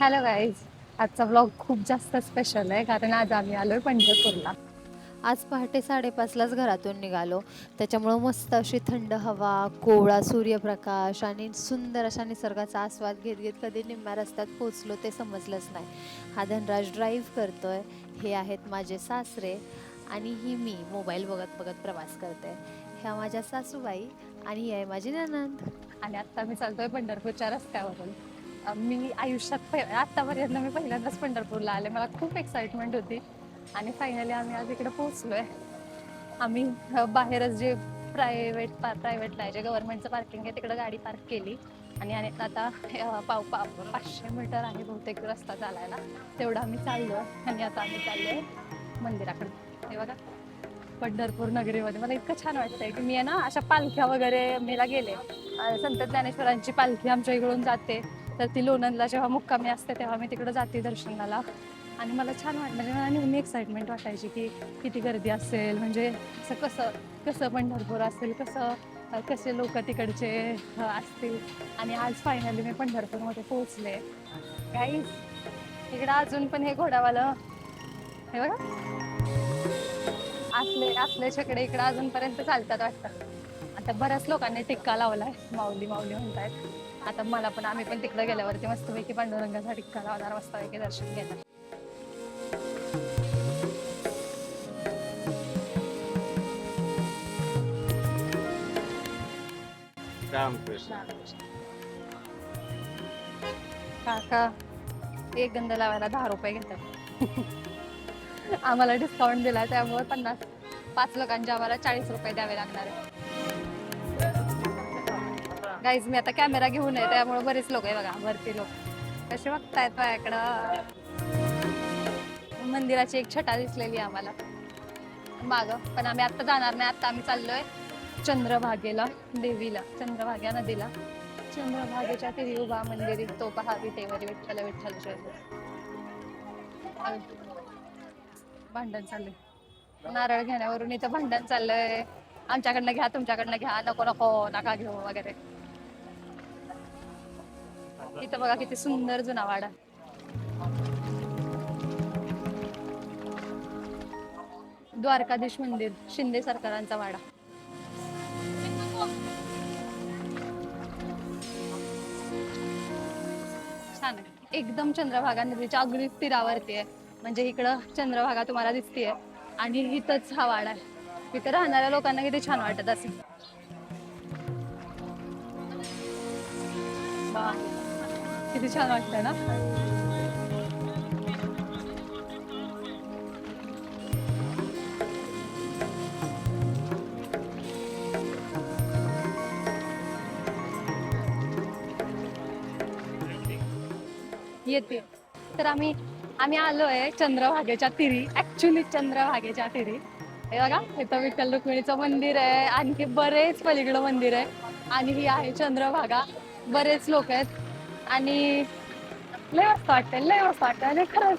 Hello guys आजचा blog खूप जास्त स्पेशल आहे कारण आज आम्ही आलोय पंढरपूरला. आज पहाटे साडेपाचलाच घरातून निघालो. त्याच्यामुळं मस्त अशी थंड हवा कोवळा सूर्यप्रकाश आणि सुंदर अशा निसर्गाचा आस्वाद घेत घेत कधी निम्म्या रस्त्यात पोचलो ते समजलंच नाही. हा धनराज ड्राईव्ह करतोय. हे आहेत माझे सासरे आणि ही मी मोबाईल बघत बघत प्रवास करते. ह्या माझ्या सासूबाई आणि ही आहे माझी ननंद. आणि आता मी चालतोय पंढरपूरच्या रस्त्यावरून. मी आयुष्यात पहि- आत्तापर्यंत मी पहिल्यांदाच पंढरपूरला आले. मला खूप एक्साइटमेंट होती. आणि फायनली आम्ही आज इकडे पोहोचलोय. आम्ही बाहेरच जे प्रायव्हेट प्रायव्हेट नाही जे गव्हर्नमेंटचं पार्किंग आहे तिकडे गाडी पार्क केली. आणि आणि आता पाव पाव पाचशे मीटर आहे बहुतेक रस्ता चालायला. तेवढा आम्ही चाललो आणि आता आम्ही चाललोय मंदिराकडे. हे बघा पंढरपूर नगरीमध्ये. मला इतकं छान वाटतंय की मी आहे ना अशा पालख्या वगैरे मेला गेले. संत ज्ञानेश्वरांची पालखी आमच्या इकडून जाते. तर ती लोणंदला जेव्हा मुक्कामी असते तेव्हा मी तिकडे जाते दर्शनाला. आणि मला छान वाटलं म्हणजे मला नेहमी एक्साइटमेंट वाटायची की किती गर्दी असेल म्हणजे असं कसं कसं पंढरपूर असेल कसं कसे लोक तिकडचे असतील. आणि आज फायनली मी पंढरपूरमध्ये पोहोचले. काही इकडं अजून पण हे घोडावालं हे बघा. असले असल्याच्याकडे इकडं अजूनपर्यंत चालतात वाटतं. आता बऱ्याच लोकांनी टिक्का लावलाय. माऊली माऊली म्हणतायत. आता मला पण आम्ही पण तिकडे गेल्यावरती मस्तपैकी पांडुरंगाचा टिक्का लावणार मस्तपैकी दर्शन घेणार. काका एक गंध लावायला दहा रुपये घेतात. आम्हाला डिस्काउंट दिला त्यामुळे पन्नास. पाच लोकांचे आम्हाला चाळीस रुपये द्यावे लागणार आहे गाईज मी आता कॅमेरा घेऊन आहे त्यामुळे बरेच लोक आहे बघा वरती लोक. कसे बघतायत माझ्याकडं? मंदिराची एक छटा दिसलेली आहे आम्हाला. माग पण आम्ही आता जाणार नाही आता आम्ही चाललोय चंद्रभागेला देवीला चंद्रभाग्या नदीला. चंद्रभागेच्या तिरी उभा मंदिर तो पहावी तेवरी विठ्ठल विठ्ठल भांडण चाललंय. नारळ घेण्यावरून इथं भांडण चाललंय. आमच्याकडनं घ्या तुमच्याकडनं घ्या नको नको नका घेऊ वगैरे. इथं बघा किती सुंदर जुना वाडा. द्वारकाधीश मंदिर शिंदे सरकारांचा वाडा. छान. एकदम चंद्रभागा नदीच्या अगदी तीरावरती आहे. म्हणजे इकडं चंद्रभागा तुम्हाला दिसतीये. आणि इथंच हा वाडा आहे. इथं राहणाऱ्या लोकांना किती छान वाटत असेल. किती छान वाटतंय ना येते. तर आम्ही आम्ही आलोय चंद्रभागेच्या तिरी. ऍक्च्युली चंद्रभागेच्या तिरी. हे बघा इथं विठ्ठल रुक्मिणीचं मंदिर आहे. आणखी बरेच पलीकडं मंदिर आहे. आणि ही आहे चंद्रभागा. बरेच लोक आहेत. आणि लय मस्त वाटतंय लय मस्त वाटतं आणि खरंच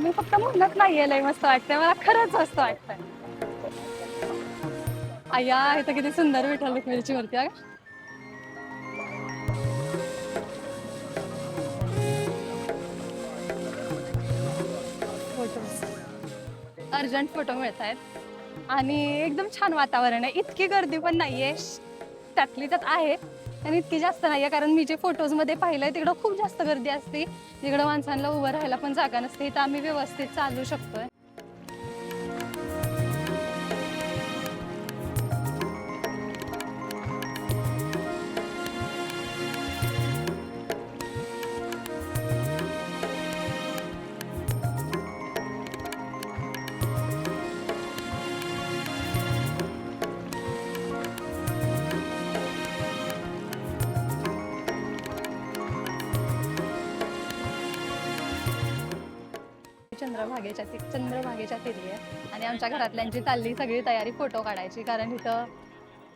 मी फक्त म्हणत नाहीये लय मस्त वाटतंय. मला खरंच मस्त वाटतंय. आया इथं किती सुंदर विठ्ठल रुक्मिणीची मूर्ती आहे फोटो. अर्जंट फोटो मिळत आहेत आणि एकदम छान वातावरण आहे. इतकी गर्दी पण नाहीये. त्यातली त्यात आहे. कारण इतकी जास्त नाही आहे कारण मी जे फोटोजमध्ये पाहिलं पाहिलंय तिकडं खूप जास्त गर्दी असते. तिकडं माणसांना उभं राहायला पण जागा नसते. इथं आम्ही व्यवस्थित चालू शकतोय. चंद्रभागेच्या ती चंद्रभागेच्या तिरी आहे. आणि आमच्या घरातल्यांची चालली सगळी तयारी फोटो काढायची कारण इथं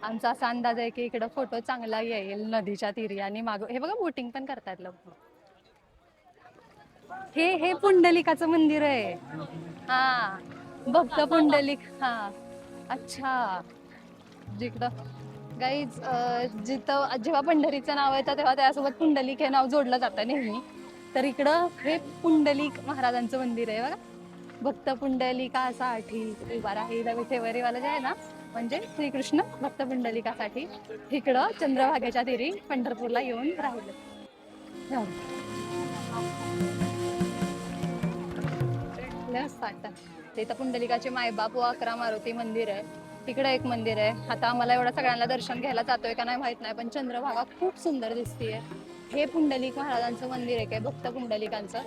आमचा असा अंदाज आहे की इकडं फोटो चांगला येईल नदीच्या तिरी आणि माग हे बघा बोटिंग पण करतात लोक. हे हे पुंडलिकाचं मंदिर आहे. हा भक्त पुंडलिक हा. अच्छा. जिकडं गाईज जिथं जेव्हा पंढरीचं नाव येतं तेव्हा त्यासोबत पुंडलिक हे नाव जोडलं जातं नेहमी. तर इकडं हे पुंडलिक महाराजांचं मंदिर आहे बघा. भक्त पुंडलिकासाठी उभा राहील फेब्रुवारीवाला जे आहे ना? म्हणजे श्रीकृष्ण भक्त पुंडलिकासाठी इकडं चंद्रभागेच्या तीरी पंढरपूरला येऊन राहिले. इथं पुंडलिकाचे मायबाप व अकरा मारुती मंदिर आहे. तिकडे एक मंदिर आहे. आता आम्हाला एवढं सगळ्यांना दर्शन घ्यायला जातोय का नाही माहीत नाही पण चंद्रभागा खूप सुंदर दिसतीये. हे पुंडलिक महाराजांचं मंदिर आहे काय? भक्त पुंडलिकांचं.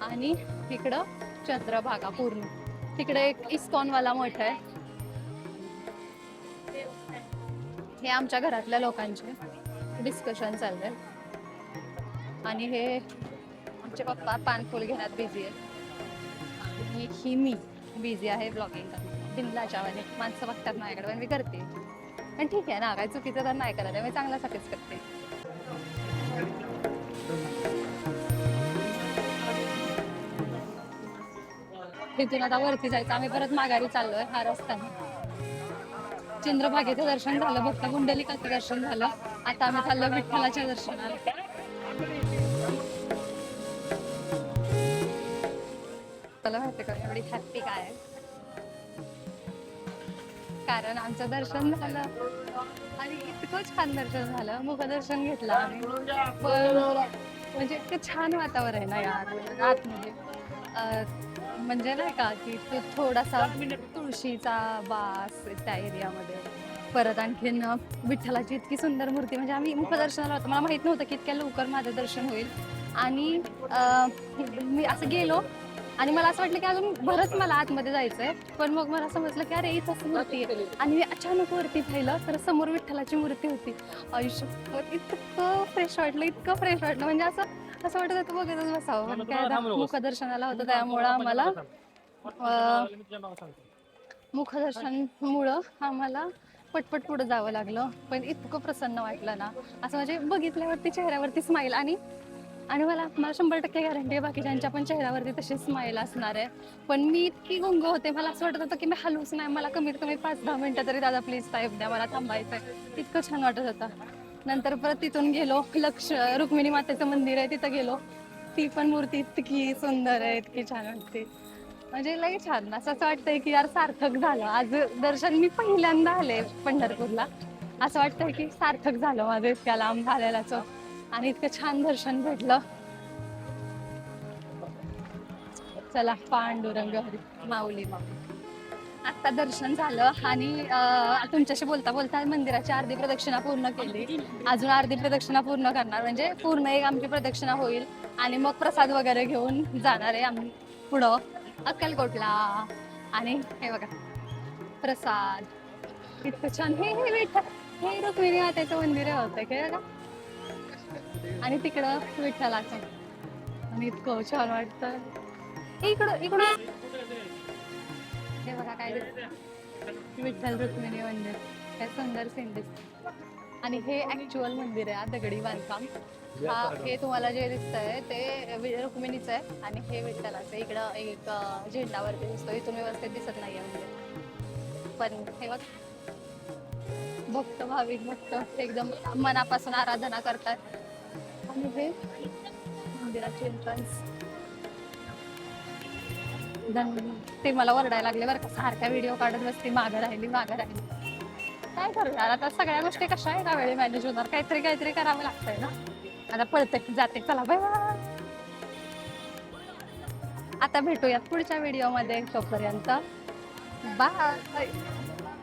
आणि इकडं चंद्रभागा पूर्ण. तिकडे एक इस्कॉनवाला मठ आहे. हे आमच्या घरातल्या लोकांचे डिस्कशन चाललंय. आणि हे आमचे पप्पा पानफुल घेण्यात बिझी आहे आणि ही मी बिझी आहे ब्लॉगिंग बिंदाच्या वाले माणसं बघतात माझ्याकडे पण मी करते. पण ठीक आहे ना काय चुकीचं तर नाही करायला मी चांगल्यासाठीच करते. तिथून आता वरती जायचं. आम्ही परत माघारी चाललोय हा रस्ता चंद्रभागेचं दर्शन झालं भक्त कुंडलिकाचं दर्शन झालं. आता आम्ही चाललो विठ्ठलाच्या दर्शनाला. मला का एवढी हॅप्पी काय कारण आमचं दर्शन झालं. आणि इतकं छान दर्शन झालं. मुखदर्शन घेतलं आम्ही. पण म्हणजे इतकं छान वातावरण आहे ना यार आतमध्ये. म्हणजे नाही का की तो थोडासा तुळशीचा वास त्या एरियामध्ये. परत आणखीन विठ्ठलाची इतकी सुंदर मूर्ती म्हणजे आम्ही मुखदर्शनाला होतो. मला माहीत नव्हतं की इतक्या लवकर माझं दर्शन होईल. आणि मी असं गेलो आणि मला असं वाटलं की अजून बरंच मला आतमध्ये जायचंय. पण मग मला समजलं की अरे इथंच मूर्ती आहे. आणि मी अचानक वरती पाहिलं तर समोर विठ्ठलाची मूर्ती होती. आयुष्य इतकं फ्रेश वाटलं इतकं फ्रेश वाटलं. म्हणजे असं असं वाटत होतं बघतच बसावं पण काय मुखदर्शनाला होतं त्यामुळं आम्हाला अं, मुखदर्शनमुळं आम्हाला पटपट पुढे जावं लागलं पण इतकं प्रसन्न वाटलं ना. असं म्हणजे बघितल्यावरती चेहऱ्यावरती स्माईल आणि आणि मला मला शंभर टक्के गॅरंटी आहे बाकीच्यांच्या पण चेहऱ्यावरती तशी स्माईल असणार आहे. पण मी इतकी गुंग होते मला असं वाटत होतं की मी हलूच नाही मला कमीत कमी पाच दहा मिनिटं तरी दादा प्लीज टाईप द्या मला थांबायचं आहे इतकं छान वाटत होतं. नंतर परत तिथून गेलो. लक्ष रुक्मिणी मातेचं मंदिर आहे तिथं गेलो. ती पण मूर्ती इतकी सुंदर आहे इतकी छान वाटते. म्हणजे लई छान. असं असं वाटतंय की यार सार्थक झालं. आज दर्शन मी पहिल्यांदा आले पंढरपूरला. असं वाटतंय की सार्थक झालं माझं इतक्या लांब झालेलाच आणि इतकं छान दर्शन भेटलं. चला पांडुरंग हरी माऊली माऊली. आता दर्शन झालं आणि तुमच्याशी बोलता बोलता मंदिराची अर्धी प्रदक्षिणा पूर्ण केली. अजून अर्धी प्रदक्षिणा पूर्ण करणार. म्हणजे पूर्ण एक आमची प्रदक्षिणा होईल आणि मग प्रसाद वगैरे घेऊन जाणार आहे आम्ही पुढं. अक्कलकोटला. आणि हे बघा प्रसाद. इतकं छान. हे हे विठ्ठल हे रुक्मिणी मातेचं मंदिर होतं काय का आणि तिकडं विठ्ठलाचं. आणि इतकं छान वाटतं. इकडं इकडं. हे बघा काय दिसतं. विठ्ठल रुक्मिणी मंदिर. काय सुंदर सीन दिसत. आणि हे ऍक्च्युअल मंदिर आहे दगडी बांधकाम. हा हे तुम्हाला जे दिसतंय ते वि- रुक्मिणीचं आहे आणि हे विठ्ठलाचं इकडं एक झेंडावरती दिसतो इथून व्यवस्थित दिसत नाहीये म्हणजे. पण हे बघ. भक्त भाविक भक्त एकदम मनापासून आराधना करतात. आणि हे मंदिराचे एंट्रन्स ते मला ओरडायला लागले बरं का सारख्या व्हिडिओ काढत बसते मागं राहिली मागं राहिली. काय करणार आता सगळ्या गोष्टी कशा आहे का वेळी मॅनेज होणार. काहीतरी काहीतरी करावं लागतंय ना. आता पळते जाते चला बाय आता भेटूयात पुढच्या व्हिडिओमध्ये तोपर्यंत बाय